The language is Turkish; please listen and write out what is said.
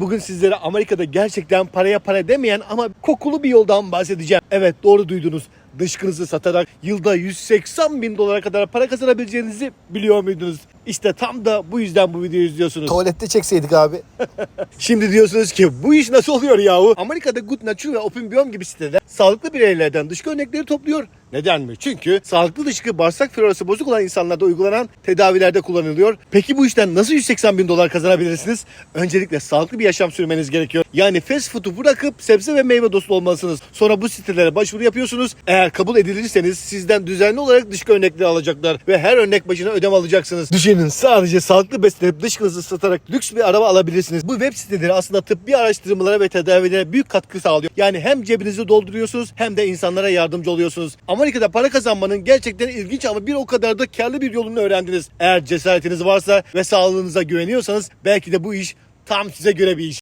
Bugün sizlere Amerika'da gerçekten paraya para demeyen ama kokulu bir yoldan bahsedeceğim. Evet doğru duydunuz. Dışkınızı satarak yılda 180 bin dolara kadar para kazanabileceğinizi biliyor muydunuz? İşte tam da bu yüzden bu videoyu izliyorsunuz. Tuvalette çekseydik abi. Şimdi diyorsunuz ki bu iş nasıl oluyor yahu? Amerika'da Good Nature ve Open Biome gibi siteler sağlıklı bireylerden dışkı örnekleri topluyor. Neden mi? Çünkü sağlıklı dışkı bağırsak florası bozuk olan insanlarda uygulanan tedavilerde kullanılıyor. Peki bu işten nasıl 180 bin dolar kazanabilirsiniz? Öncelikle sağlıklı bir yaşam sürmeniz gerekiyor. Yani fast food'u bırakıp sebze ve meyve dostu olmalısınız. Sonra bu sitelere başvuru yapıyorsunuz. Eğer kabul edilirseniz sizden düzenli olarak dışkı örnekleri alacaklar ve her örnek başına ödeme alacaksınız. Düşünün sadece sağlıklı beslenip dışkınızı satarak lüks bir araba alabilirsiniz. Bu web siteleri aslında tıbbi araştırmalara ve tedavilere büyük katkı sağlıyor. Yani hem cebinizi dolduruyorsunuz hem de insanlara yardımcı oluyorsunuz. Amerika'da para kazanmanın gerçekten ilginç ama bir o kadar da karlı bir yolunu öğrendiniz. Eğer cesaretiniz varsa ve sağlığınıza güveniyorsanız belki de bu iş tam size göre bir iş.